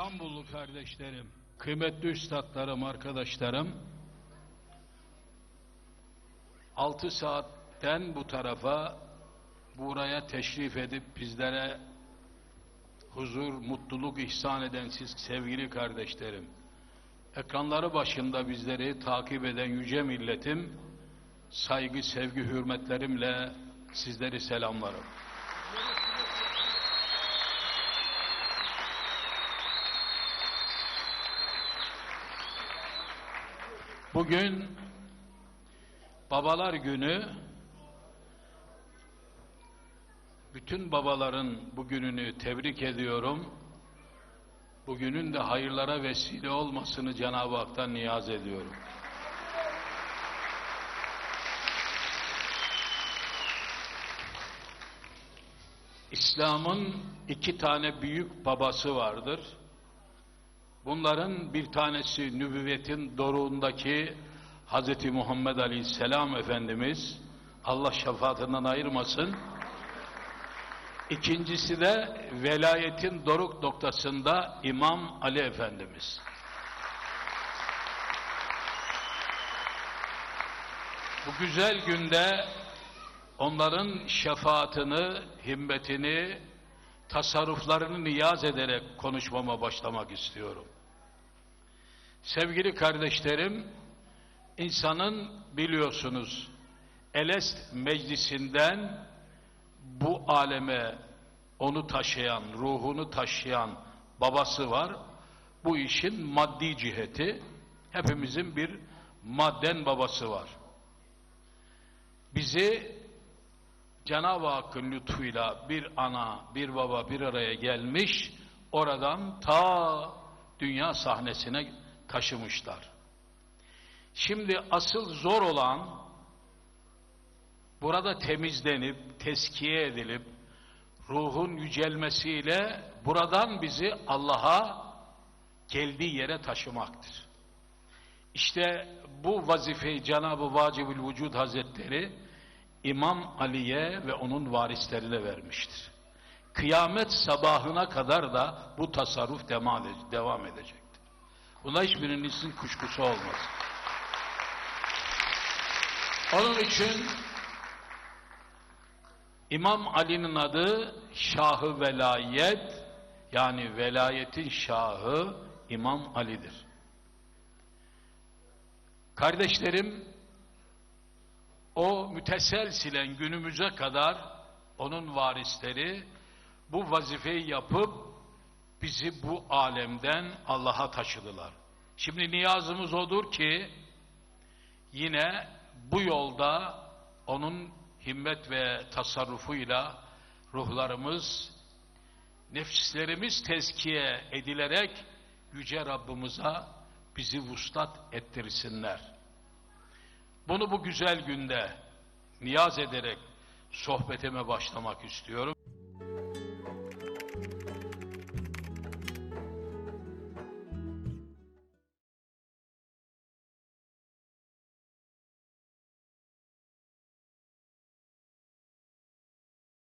İstanbullu kardeşlerim, kıymetli üstadlarım, arkadaşlarım, 6 saatten bu tarafa buraya teşrif edip bizlere huzur, mutluluk ihsan eden siz sevgili kardeşlerim, ekranları başında bizleri takip eden yüce milletim, saygı, sevgi, hürmetlerimle sizleri selamlarım. Bugün Babalar Günü bütün babaların bugününü tebrik ediyorum. Bugünün de hayırlara vesile olmasını Cenab-ı Hak'tan niyaz ediyorum. İslam'ın iki tane büyük babası vardır. Bunların bir tanesi nübüvvetin doruğundaki Hz. Muhammed Aleyhisselam Efendimiz, Allah şefaatinden ayırmasın. İkincisi de velayetin doruk noktasında İmam Ali Efendimiz. Bu güzel günde onların şefaatini, himmetini, tasarruflarını niyaz ederek konuşmama başlamak istiyorum. Sevgili kardeşlerim, insanın biliyorsunuz Elest meclisinden bu aleme onu taşıyan, ruhunu taşıyan babası var. Bu işin maddi ciheti, hepimizin bir madden babası var. Bizi Cenab-ı Hakk'ın lütfuyla bir ana, bir baba bir araya gelmiş, oradan ta dünya sahnesine taşımışlar. Şimdi asıl zor olan, burada temizlenip, teskiye edilip, ruhun yücelmesiyle buradan bizi Allah'a geldiği yere taşımaktır. İşte bu vazifeyi Cenab-ı Vacibül Vücud Hazretleri İmam Ali'ye ve onun varislerine vermiştir. Kıyamet sabahına kadar da bu tasarruf devam edecektir. Buna hiçbirinizin kuşkusu olmaz. Onun için İmam Ali'nin adı Şahı Velayet yani velayetin şahı İmam Ali'dir. Kardeşlerim o müteselsilen günümüze kadar onun varisleri bu vazifeyi yapıp bizi bu alemden Allah'a taşıdılar. Şimdi niyazımız odur ki yine bu yolda onun himmet ve tasarrufuyla ruhlarımız, nefislerimiz tezkiye edilerek Yüce Rabbimize bizi vuslat ettirsinler. Bunu bu güzel günde niyaz ederek sohbetime başlamak istiyorum.